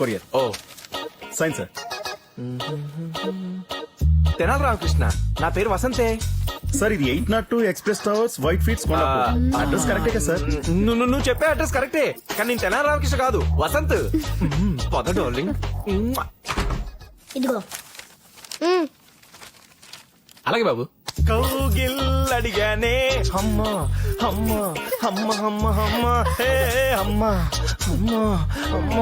Courier ఓ సైన్స్ sir Tenali Ramakrishna నా పేరు వసంతే సార్ ఇది eight naught two Express Towers Whitefield address కరెక్టే కదా సార్ నువ్వు నువ్వు చెప్పే అడ్రస్ కరెక్టే కానీ నేను తెనాలి రామకృష్ణ కాదు వసంత్ పద డార్లింగ్ ఇదిగో అలాగే బాబు అడిగానే అమ్మ అమ్మ అమ్మ అమ్మ అమ్మ హే అమ్మ అమ్మ అమ్మ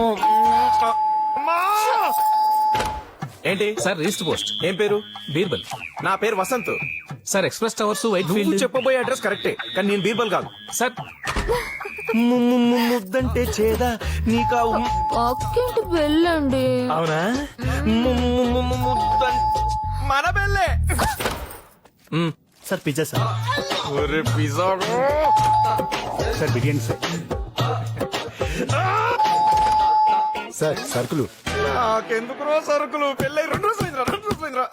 ఏంటి సార్ ఈస్ట్ పోస్ట్ ఏం పేరు బీర్బల్ నా పేరు Vasant sir Express Towers Whitefield చెప్పబోయే అడ్రస్ కరెక్టే కానీ నేను బీర్బల్ కాదు సార్ ముద్దంటే చేదా నీకా పక్కింటి వెళ్ళండి అవునా మన బెల్లే sir pizza sir pizza sir biryani sir sir సర్కులు నాకెందుకు రో సరుకులు పెళ్ళై రెండు రోజులు రెండు రోజులు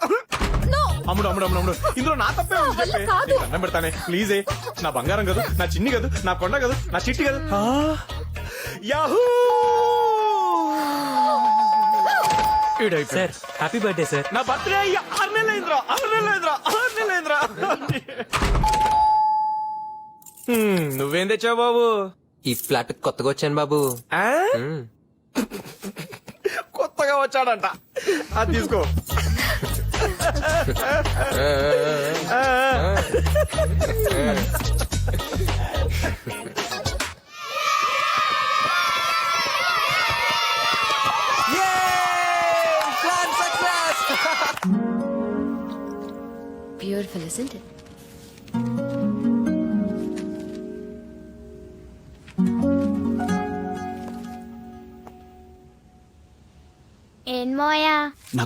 అమ్ముడు అమ్ముడు అమ్ముడు అమ్ముడు ఇందులో నా తప్పే ఉంది చెప్పే నీకు దండం పెడతానే నా బంగారం కదా నా చిన్ని కాదు నా కొండ కాదు నా చిట్టి కదా ఆ, యాహూ ఈడైపోయాడు. సార్ హ్యాపీ బర్త్డే సార్ నా బర్త్డే అయ్యి ఆరు నెలలు అయిందిరా ఆరు నెలలు అయిందిరా ఆరు నెలలు అయిందిరా నువ్వేం తెచ్చావు బాబు ఈ ఫ్లాట్ కొత్తగా వచ్చాను బాబు ఆ? కొత్తగా వచ్చాడంట అది తీసుకో Beautiful, isn't it?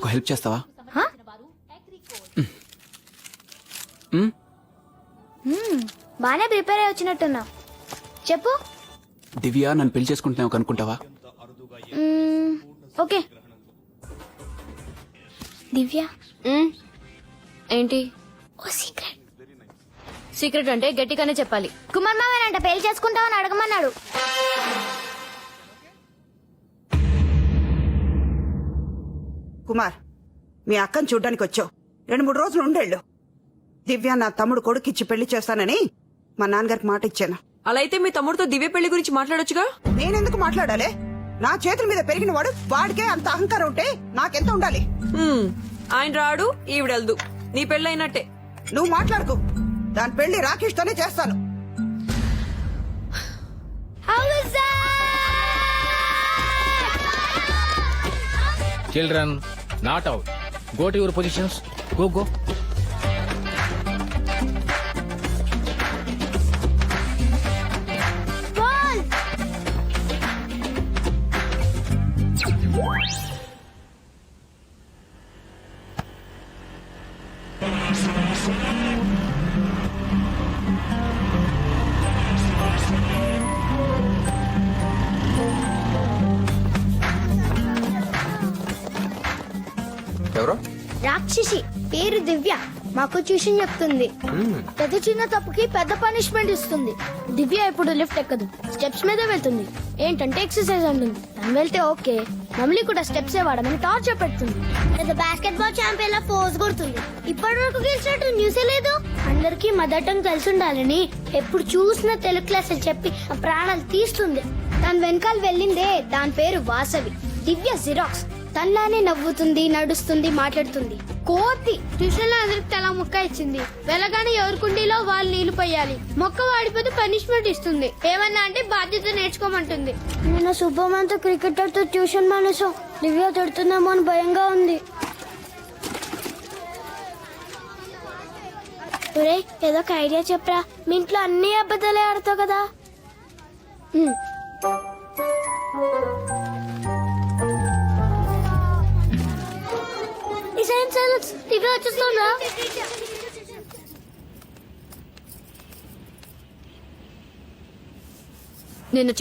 నాకు హెల్ప్ చేస్తావా బాగానే ప్రిపేర్ అయ్యి వచ్చినట్టున్నా చెప్పు దివ్య నన్ను పెళ్లి చేసుకుంటున్నావు అనుకుంటావా ఓకే దివ్య ఏంటి సీక్రెట్ సీక్రెట్ అంటే గట్టిగానే చెప్పాలి కుమార్ అంట పెళ్లి చేసుకుంటావని అడగమన్నాడు కుమార్ మీ అక్కను చూడ్డానికి వచ్చావు రెండు మూడు రోజులు ఉండేళ్ళు దివ్య నా తమ్ముడు కొడుకిచ్చి పెళ్లి చేస్తానని మా నాన్నగారికి మాట ఇచ్చాను అలా అయితే మీ తమ్ముడితో దివ్య పెళ్లి గురించి మాట్లాడొచ్చుగా నేనెందుకు మాట్లాడాలి నా చేతుల మీద పెరిగిన వాడు వాడికే అంత అహంకారం ఉంటే నాకెంత ఉండాలి ఆయన రాడు ఈవిడెళ్దు నీ పెళ్ళైనట్టే నువ్వు మాట్లాడుకు దాని పెళ్లి రాకేష్ తోనే చేస్తాను children Not out. Go to your positions. Go. ఎవరు రాక్షసి పేరు దివ్య మాకు ట్యూషన్ చెప్తుంది పెద్ద చిన్న తప్పుకి పెద్ద పనిష్మెంట్ ఇస్తుంది దివ్య ఇప్పుడు లిఫ్ట్ ఎక్కదు స్టెప్స్ మీద వెళ్తుంది ఏంటంటే ఎక్సర్సైజ్ అంటుంది తను వెళ్తే ఓకే మమ్మల్ని కూడా స్టెప్స్ వాడమని టార్చర్ పెడుతుంది పెద్ద బాస్కెట్ బాల్ చాంపియన్ లా పోజ్ కొడుతుంది ఇప్పటి వరకు గెలిచినట్టు న్యూసే లేదు అందరికీ మదర్ టంగ్ కలిసి ఉండాలని ఎప్పుడు చూసిన తెలుగు క్లాసులు చెప్పి ప్రాణాలు తీస్తుంది దాని వెనకాల వెళ్ళిందే దాని పేరు వాసవి దివ్య జిరాక్స్ తన్నానే నవ్వుతుంది నడుస్తుంది మాట్లాడుతుంది కోతి ట్యూషన్ లో అందరికి తలా మొక్క ఇచ్చింది వెళ్ళగానే ఎవరి కుండీలో వాళ్ళు నీళ్లు పోయాలి మొక్క వాడిపోతే పనిష్మెంట్ ఇస్తుంది ఏమన్నా అంటే బాధ్యత నేర్చుకోమంటుంది నేను శుభమంత క్రికెటర్ తో ట్యూషన్ మనసు దివ్య తిడుతున్నామో అని భయంగా ఉంది ఏదో ఒక ఐడియా చెప్పరా మీ ఇంట్లో అన్ని అబద్ధాలే ఆడతావు కదా సైలెన్స్ సైలెన్స్ టీవీ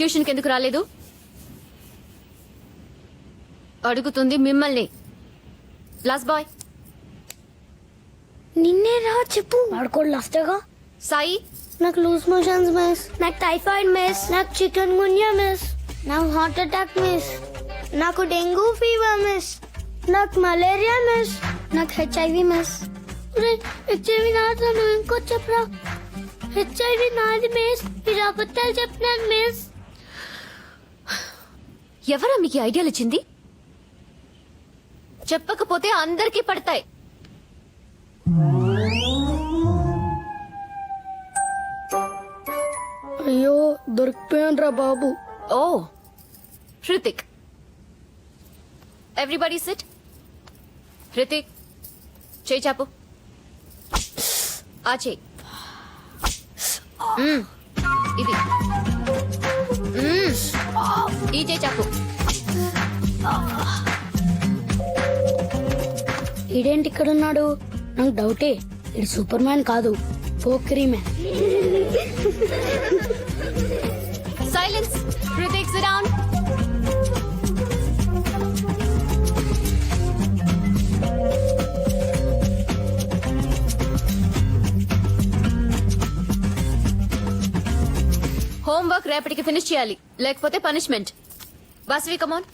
ట్యూషన్కి ఎందుకు రాలేదు అడుగుతుంది మిమ్మల్ని లాస్ బాయ్ నిన్నే రా చెప్పు ఆడుకోడు సాయి నాకు లూజ్ మోషన్స్ మిస్ నాకు టైఫాయిడ్ మిస్ నాకు చికెన్ గున్యా మిస్ నాకు హార్ట్ అటాక్ మిస్ నాకు డెంగ్యూ ఫీవర్ మిస్ నాకు మలేరియా మిస్ నాకు హెచ్ఐవి మెస్ హెచ్ఐవి నాది నువ్వు ఇంకోటి చెప్పరా హెచ్ఐవి నాది మెస్ మీరు అబద్ధాలు చెప్తున్నాను మెస్ ఎవరా మీకు ఐడియాలు ఇచ్చింది చెప్పకపోతే అందరికీ పడతాయి అయ్యో దొరికిపోయాను బాబు ఓ హృతిక్ ఎవ్రీబడి సిట్ హృతిక్ చేయి చాపు ఆ చేయి ఇది ఈ చేయి చాపు ఇదేంటి ఇక్కడ ఉన్నాడు నాకు డౌటే ఇది సూపర్ మ్యాన్ కాదు Pokiri man silence protects down homework రేపటికి ఫినిష్ చేయాలి లేకపోతే పనిష్మెంట్ వాసవి కమోన్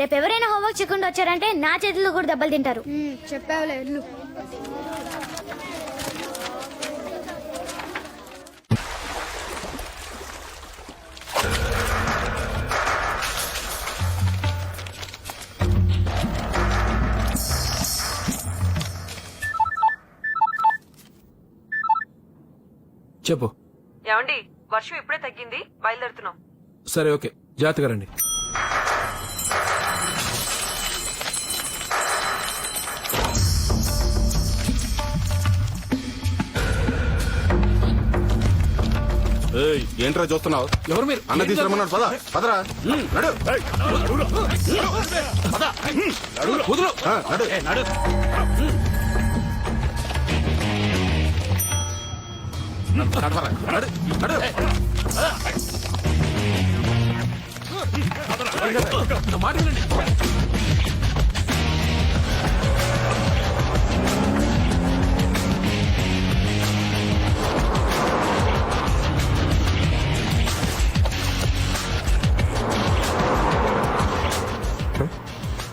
రేపు ఎవరైనా హోంవర్క్ చేయకుండా వచ్చారంటే నా చేతుల్లో కూడా దెబ్బలు తింటారు చెప్పావు చెప్పు ఏమండి వర్షం ఇప్పుడే తగ్గింది బయలుదేరుతున్నాం సరే ఓకే జాగ్రత్తగా రండి ఏంట్రా చూస్తున్నావు ఎవరు మీరు అన్న తీసుకురమ్మన్నాడు పద పదరా నడు నడు నడు నడు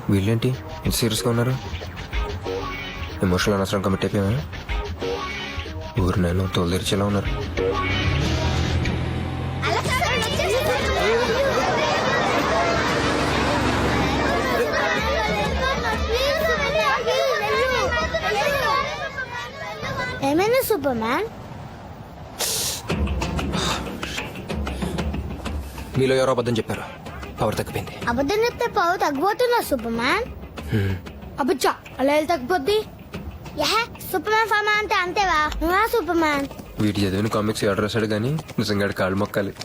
వీళ్ళేంటి ఎంత సీరియస్గా ఉన్నారు ఎమోషనల్ అనవసరం కమిట్ అయిపోయా ఎవరు నేను తోలుదరిచేలా ఉన్నారు ఏమైనా సూపర్ మ్యాన్ మీలో ఎవరో అబద్ధం చెప్పారు పవర్ తగ్గిపోయింది అబద్ధం చెప్తే పవర్ తగ్గిపోతుందా సూపర్ మ్యాన్ అబ్బచ్చా అలా తగ్గిపోద్ది సూపర్ మ్యాన్ ఫార్మా అంటే అంతేవా నువ్వా సూపర్ మ్యాన్ వీటి చదివిన కామిక్స్ ఎవరు రాశాడు కానీ నిజంగా కాళ్ళు మొక్కాలి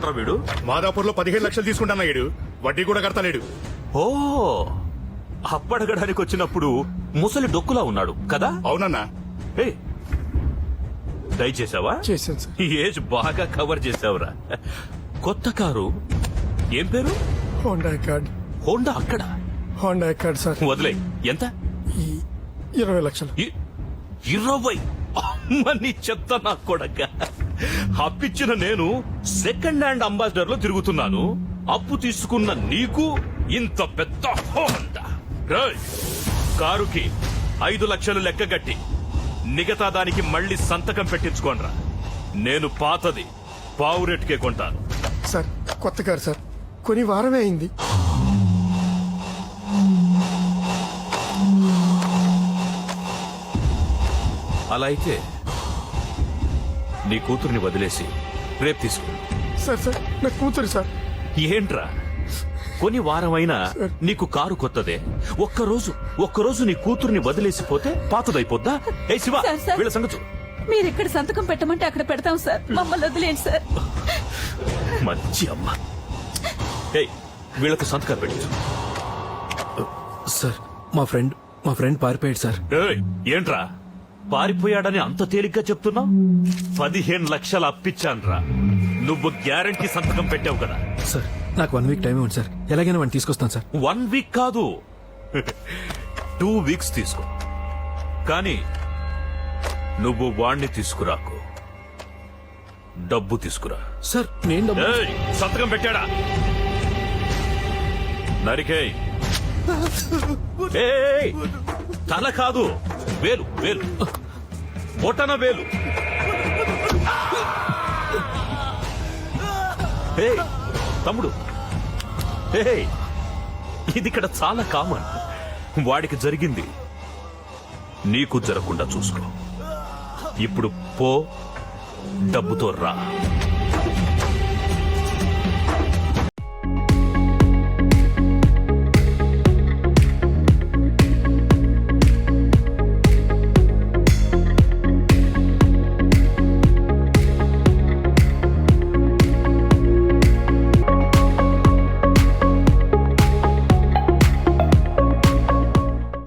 ఎవడరా వీడు మాదాపూర్ లో పదిహేను లక్షలు తీసుకుంటాను వీడు వడ్డీ కూడా కడతలేడు ఓ అప్పడగడానికి వచ్చినప్పుడు ముసలి డొక్కులా ఉన్నాడు కదా అవునన్నా ఏ దయచేసావా ఈ ఏజ్ బాగా కవర్ చేసావురా కొత్త కారు ఏం పేరు హోండా కార్డ్ హోండా అక్కడ హోండా కార్డ్ సార్ వదిలే ఎంత ఇరవై లక్షలు ఇరవై అమ్మని చెప్తా నాకు కూడా అప్పిచ్చిన నేను సెకండ్ హ్యాండ్ అంబాసిడర్ లో తిరుగుతున్నాను అప్పు తీసుకున్న నీకు ఇంత పెద్ద హోందా కారుకి ఐదు లక్షలు లెక్కగట్టి మిగతా దానికి మళ్ళీ సంతకం పెట్టించుకోనరా నేను పాతది పావు రేటుకే కొంటాను సార్ కొత్త కారు సార్ కొన్ని వారమే అయింది అలా అయితే నీ కూతురిని వదిలేసి రేపు తీసుకో సార్ సార్ నా కూతురు సార్ ఏంట్రా కొని వారమైనా నీకు కారు కొత్తదే ఒక్కరోజు ఒక్కరోజు నీ కూతురిని వదిలేసిపోతే పాతదైపోద్దా ఏ శివ సార్, వీళ్ళ సంగతు మీరు ఇక్కడ సంతకం పెట్టమంటే అక్కడ పెడతాం సార్ మమ్మల్ని వదిలేండి సార్ మంచి అమ్మ ఏయ్ వీళ్ళకు సంతకం పెట్టు సార్ మా ఫ్రెండ్ మా ఫ్రెండ్ పారిపోయాడు సార్ ఏంట్రా పారిపోయాడని అంత తేలిగ్గా చెప్తున్నా పదిహేను లక్షలు అప్పిచ్చాన్రా నువ్వు గ్యారంటీ సంతకం పెట్టావు కదా సార్ నాకు వన్ వీక్ టైం ఇవ్వండి సార్ ఎలాగైనా వాడిని తీసుకొస్తాను సార్ వన్ వీక్ కాదు టూ వీక్స్ తీసుకో కానీ నువ్వు వాణ్ణి తీసుకురాకు డబ్బు తీసుకురా సార్ నేను సంతకం పెట్టాడా నరికేయ్ తల కాదు వేలు వేలు బొటన వేలు హే తమ్ముడు హే ఇది ఇక్కడ చాలా కామన్ వాడికి జరిగింది నీకు జరగకుండా చూసుకో ఇప్పుడు పో డబ్బుతో రా